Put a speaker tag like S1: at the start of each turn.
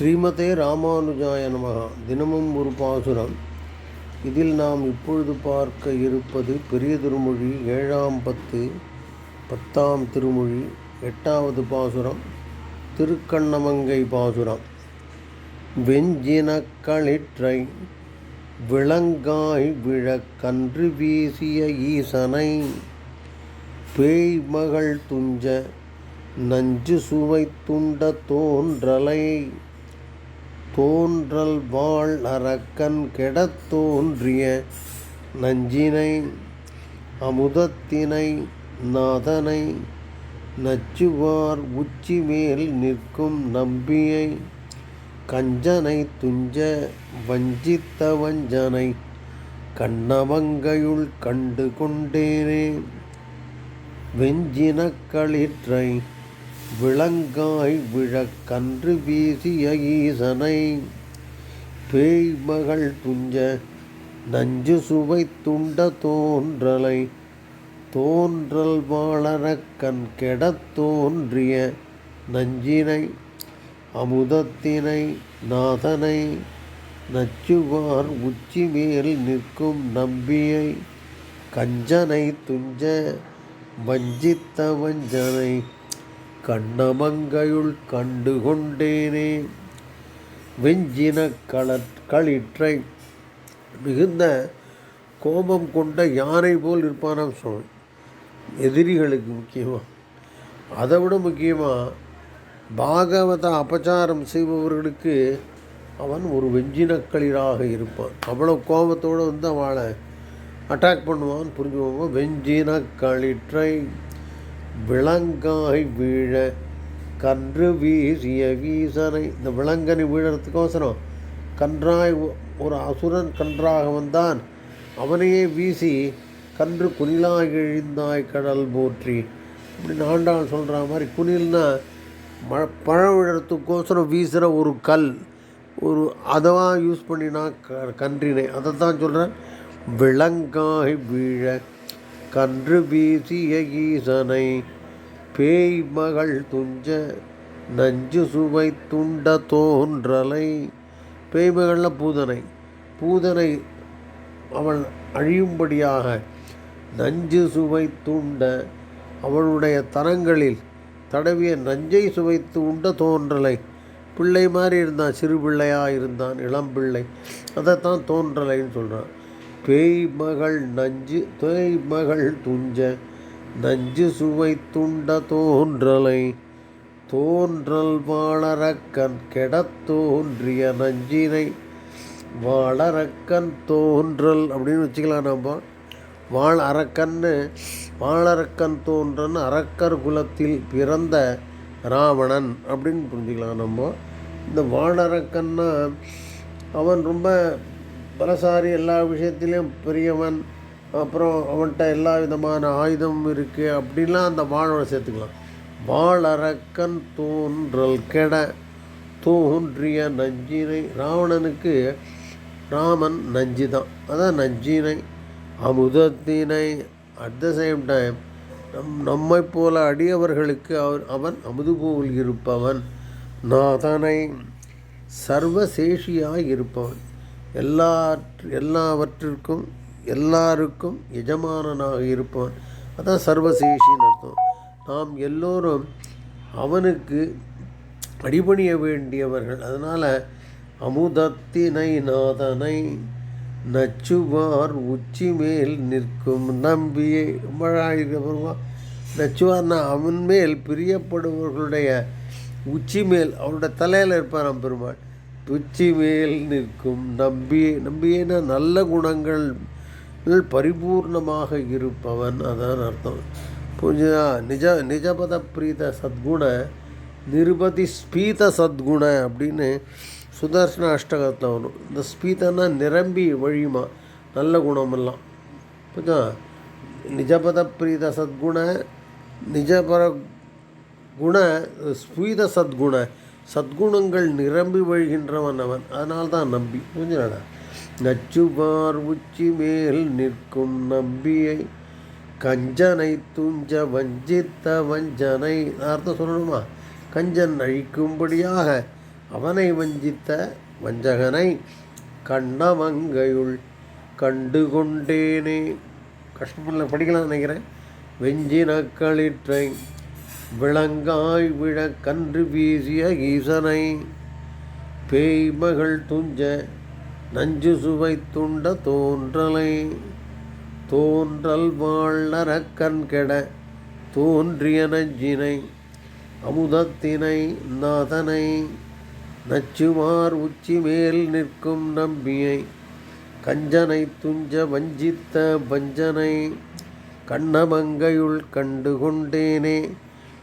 S1: ஸ்ரீமதே ராமானுஜாய நமகா. தினமும் ஒரு பாசுரம். இதில் நாம் இப்பொழுது பார்க்க இருப்பது பெரிய திருமொழி ஏழாம் பத்து பத்தாம் திருமொழி எட்டாவது பாசுரம் திருக்கண்ணமங்கை பாசுரம். வெஞ்சினக் களிற்றை விளங்காய் விழக் கன்று வீசிய ஈசனை பேய் மகள் துஞ்ச நஞ்சு சுவை துண்ட தோன்றலை. தோன்றல் வாழ் அரக்கன் கெடத் தோன்றிய நஞ்சினை அமுதத்தினை நாதனை நச்சுவார் உச்சி மேல் நிற்கும் நம்பியை கஞ்சனை துஞ்ச வஞ்சித்த வஞ்சனை கண்ணமங்கையுள் கண்டு கொண்டேனே வெஞ்சின களிற்றை விளங்காய் விழக் கன்று வீசிய ஈசனை பேய் மகள் துஞ்ச நஞ்சு சுவை துண்ட தோன்றலை தோன்றல் வாழறக்கண் கெடத் தோன்றிய நஞ்சினை அமுதத்தினை நாதனை நச்சுவார் உச்சி மேல் நிற்கும் நம்பியை கஞ்சனை துஞ்ச வஞ்சித்த வஞ்சனை கண்ணமங்கையுள் கண்டு கொண்டேனே வெஞ்சின களற் களிற்றை மிகுந்த கோபம் கொண்ட யானை போல் இருப்பானாம் சுவாமி. எதிரிகளுக்கு முக்கியமாக அதை விட முக்கியமாக பாகவத அபச்சாரம் செய்பவர்களுக்கு அவன் ஒரு வெஞ்சினக்களிராக இருப்பான். அவ்வளோ கோபத்தோடு வந்து அவளை அட்டாக் பண்ணுவான் புரிஞ்சுக்கோங்க. வெஞ்சின களிற்றை விலங்காய் வீழ கன்று வீசிய வீசனை. இந்த விலங்கனை வீழறதுக்கோசரம் கன்றாய் ஒரு அசுரன் கன்றாக வந்தான். அவனையே வீசி கன்று குனிலாய் எழுந்தாய் கடல் போற்றி. இப்படி ஆண்டாள் சொல்கிற மாதிரி குனில்னா மழை பழம் விழறதுக்கோசரம் வீசுகிற ஒரு கல் ஒரு அதவாக யூஸ் பண்ணினா க கன்றினை. அதை தான் சொல்கிறேன் விலங்காய் வீழ கன்று வீசிய ஈசனை பேய் மகள் துஞ்ச நஞ்சு சுவை துண்ட தோன்றலை. பேய் மகளில் பூதனை. பூதனை அவள் அழியும்படியாக நஞ்சு சுவை துண்ட அவளுடைய தரங்களில் தடவிய நஞ்சை சுவைத்து உண்ட தோன்றலை. பிள்ளை மாதிரி இருந்தான் சிறு பிள்ளையாக இருந்தான் இளம்பிள்ளை அதைத்தான் தோன்றலைன்னு சொல்கிறான் பேய் மகள் நஞ்சு தேய்மகள் துஞ்ச நஞ்சு சுவை துண்ட தோன்றலை தோன்றல் வாழறக்கன் கெடத் தோன்றிய நஞ்சினை வாழறக்கன் தோன்றல் அப்படின்னு வச்சுக்கலாம் நம்ம வாழ் அரக்கன்னு வாழறக்கன் தோன்றன் அரக்கர் குலத்தில் பிறந்த ராவணன் அப்படின்னு புரிஞ்சுக்கலாம் நம்ம. இந்த வாழறக்கன்னா அவன் ரொம்ப பலசாரி எல்லா விஷயத்திலையும் பெரியவன் அப்புறம் அவன்கிட்ட எல்லா விதமான ஆயுதம் இருக்குது அப்படின்லாம் அந்த வாழோட சேர்த்துக்கலாம். வாழறக்கன் தோன்றல் கெட தோன்றிய நஞ்சினை ராவணனுக்கு ராமன் நஞ்சு தான் அதான் நஞ்சினை அமுதத்தினை. அட் த சேம் டைம் நம் நம்மை போல அடியவர்களுக்கு அவர் அவன் அமுது போல் இருப்பவன். நாதனை சர்வசேஷியாய் இருப்பவன். எல்லா எல்லாவற்றிற்கும் எல்லாருக்கும் எஜமானனாக இருப்பான் அதான் சர்வசேஷின்னு அர்த்தம். நாம் எல்லோரும் அவனுக்கு அடிபணிய வேண்டியவர்கள். அதனால் அமுதத்தினை நாதனை நச்சுவார் உச்சி மேல் நிற்கும் நம்பியை. மழாயிருக்க நச்சுவார்னா அவன் மேல் பிரியப்படுபவர்களுடைய உச்சி மேல் அவருடைய தலையில் இருப்பாராம் பெருமாள். உச்சி மேல் நிற்கும். நம்பி நம்பியைனா நல்ல குணங்கள் பரிபூர்ணமாக இருப்பவன். அதான் அர்த்தம். புரிஞ்சுதா? நிஜ நிஜபத பிரீத சத்குண நிருபதி ஸ்பீத சத்குண அப்படின்னு சுதர்சன அஷ்டகத்தில் வரும். இந்த ஸ்பீதன்னா நிரம்பி வழியுமா? நல்ல குணமெல்லாம். புரிஞ்சா நிஜபத பிரீத சத்குண நிஜபர குண ஸ்பீத சத்குண. சத்குணங்கள் நிரம்பி வழிகின்றவன் அவன். அதனால்தான் நம்பி. புரிஞ்சுடா நச்சுவார் உச்சி மேல் நிற்கும் நம்பியை கஞ்சனை துஞ்ச வஞ்சித்த வஞ்சனை அர்த்தம் சொல்லணுமா? கஞ்சன் அழிக்கும்படியாக அவனை வஞ்சித்த வஞ்சகனை கண்ணமங்கையுள் கண்டு கொண்டேனே கஷ்டப்படல படிக்கலாம் நினைக்கிறேன். வெஞ்சின களிற்றை விளங்காய் விழ கன்று வீசிய ஈசனை பேய்மகள் துஞ்ச நஞ்சு சுவை துண்ட தோன்றலை தோன்றல் வாழ்நர கெட தோன்றிய நஞ்சினை அமுதத்தினை நாதனை நச்சுமார் உச்சி மேல் நிற்கும் நம்பியை கஞ்சனை துஞ்ச வஞ்சித்த வஞ்சனை கண்ணமங்கையுள் கண்டு கொண்டேனே